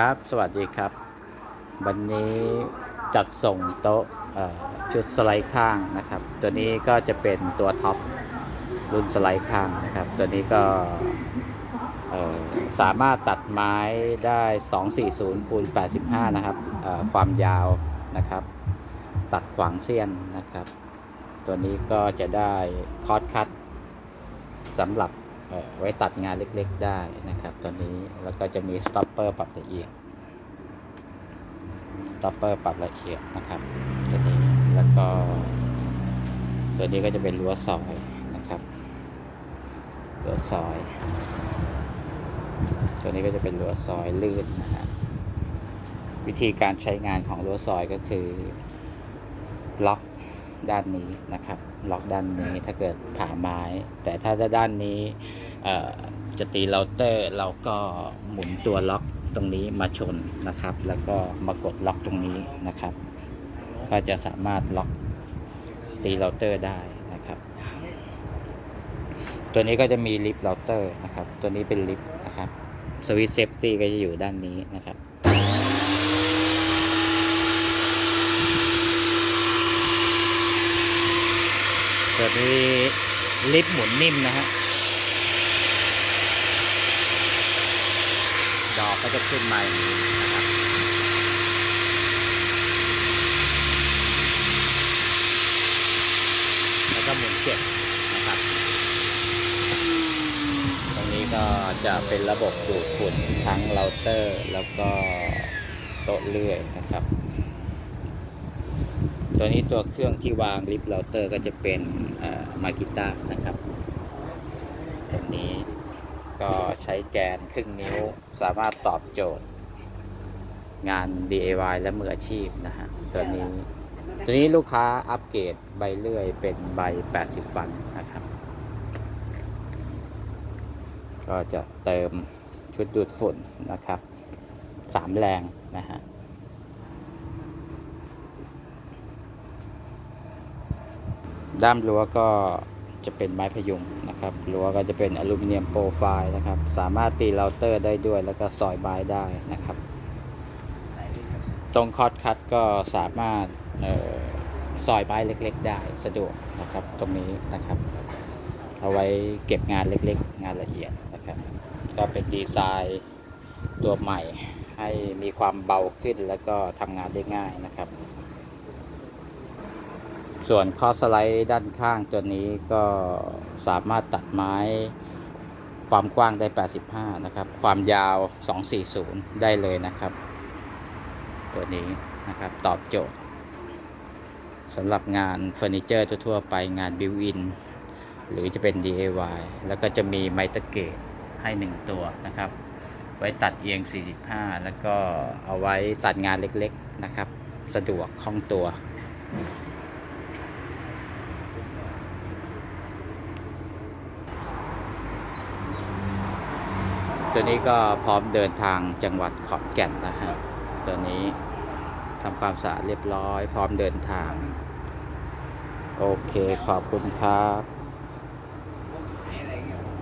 ครับ สวัสดีครับ วันนี้จัดส่งโต๊ะชุดสไลด์ข้างนะครับ ตัวนี้ก็จะเป็นตัวท็อปรุ่นสไลด์ข้างนะครับ ตัวนี้ก็สามารถตัดไม้ได้ 240คูณ85 นะครับความยาวนะครับ ตัดขวางเส้นนะครับ ตัวนี้ก็จะได้คอร์สคัตสำหรับ ไว้ตัดงานเล็กๆได้นะครับตัวนี้แล้วก็จะมีสต็อปเปอร์ปรับละเอียดสต็อปเปอร์ปรับละเอียดนะครับตัวนี้แล้วก็ตัวนี้ก็จะเป็นรั้วซอยนะครับรั้วซอย ตัวนี้ก็จะเป็นรั้วซอยลื่นนะฮะวิธีการใช้งานของรั้วซอยก็คือล็อกด้านนี้นะครับ ล็อกด้านนี้ถ้าเกิดผ่าไม้ แต่ถ้าด้านนี้ จะตีเราเตอร์เราก็หมุนตัวล็อกตรงนี้มาชนนะครับ แล้วก็มากดล็อกตรงนี้นะครับ ก็จะสามารถล็อกตีเราเตอร์ได้นะครับ ตัวนี้ก็จะมีลิฟต์เราเตอร์นะครับ ตัวนี้เป็นลิฟต์นะครับสวิตเซฟตี้ก็จะอยู่ด้านนี้นะครับตัวนี้ลิฟต์หมุนนิ่มนะฮะ ดอกก็จะขึ้นมาอย่างนี้นะครับแล้วก็หมุนเก็บนะครับ ตรงนี้ก็จะเป็นระบบดูดฝุ่นทั้งเราเตอร์แล้วก็โต๊ะเลื่อยนะครับ ตัวนี้ตัวเครื่องที่วางลิฟต์เราเตอร์ก็จะเป็นมากิต้านะครับตัวนี้ ก็ใช้แกนครึ่งนิ้วสามารถตอบโจทย์ งาน DIY และมืออาชีพนะฮะตัวนี้ ตัวนี้ลูกค้าอัปเกรดใบเลื่อยเป็นใบ 80 วันนะครับ ก็จะเติมชุดดูดฝุ่นนะครับ3แรงนะฮะด้ามรั้วก็ จะเป็นไม้พยุงนะครับรั้วก็จะเป็นอลูมิเนียมโปรไฟล์นะครับ สามารถตีเราเตอร์ได้ด้วย แล้วก็ซอยไม้ได้นะครับ ตรงคอร์ดคัตก็สามารถออซอยไม้เล็ก ๆ ได้สะดวกนะครับตรงนี้นะครับ เอาไว้เก็บงานเล็กๆ งานละเอียดนะครับ ก็เป็นดีไซน์ตัวใหม่ให้มีความเบาขึ้นแล้วก็ทำงานได้ง่ายนะครับ ส่วนคอสไลด์ด้านข้างตัวนี้ก็สามารถตัดไม้ความกว้างได้ 85 นะครับ ความยาว 240 ได้เลยนะครับ ตัวนี้นะครับตอบโจทย์สำหรับงานเฟอร์นิเจอร์ทั่วๆไปงานบิวอินหรือจะเป็น DIY แล้วก็จะมีไมตะเกตให้ 1 ตัวนะครับ ไว้ตัดเอียง 45 แล้วก็เอาไว้ตัดงานเล็กๆนะครับ สะดวกคล่องตัว ตัวนี้ก็พร้อมเดินทางจังหวัดขอนแก่นนะฮะตัวนี้ทำความสะอาดเรียบร้อย พร้อมเดินทาง โอเคขอบคุณครับ